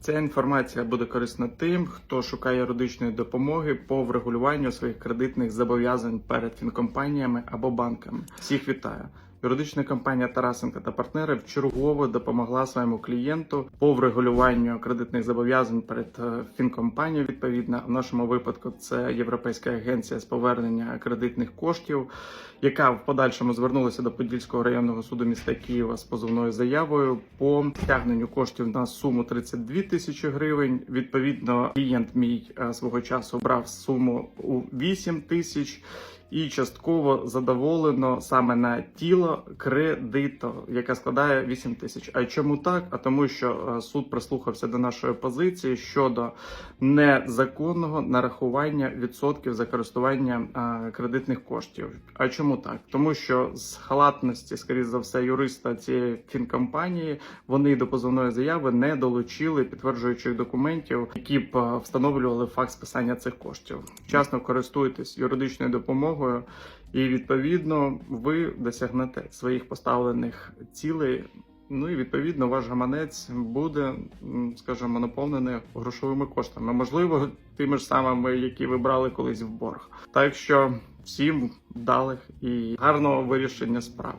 Ця інформація буде корисна тим, хто шукає юридичної допомоги по врегулюванню своїх кредитних зобов'язань перед фінкомпаніями або банками. Всіх вітаю! Юридична компанія Тарасенка та партнери вчергово допомогла своєму клієнту по врегулюванню кредитних зобов'язань перед е, фінкомпанією. Відповідно, в нашому випадку це Європейська агенція з повернення кредитних коштів, яка в подальшому звернулася до Подільського районного суду міста Києва з позовною заявою по стягненню коштів на суму 32 тисячі гривень. Відповідно, клієнт мій е, свого часу брав суму у 8 тисяч і частково задоволено саме на тіло кредиту, яка складає 8 тисяч. А чому так? А тому, що е, суд прислухався до нашої позиції щодо незаконного нарахування відсотків за користування е, кредитних коштів. А чому так? Тому що з халатності, скоріш за все, юриста цієї фінкомпанії вони до позовної заяви не долучили підтверджуючих документів, які б е, встановлювали факт списання цих коштів. Вчасно користуйтесь юридичною допомогою, і відповідно ви досягнете своїх поставлених цілей. Ну і відповідно ваш гаманець буде, скажімо, наповнений грошовими коштами, можливо, тими ж самими, які ви брали колись в борг. Так що всім вдалих і гарного вирішення справ.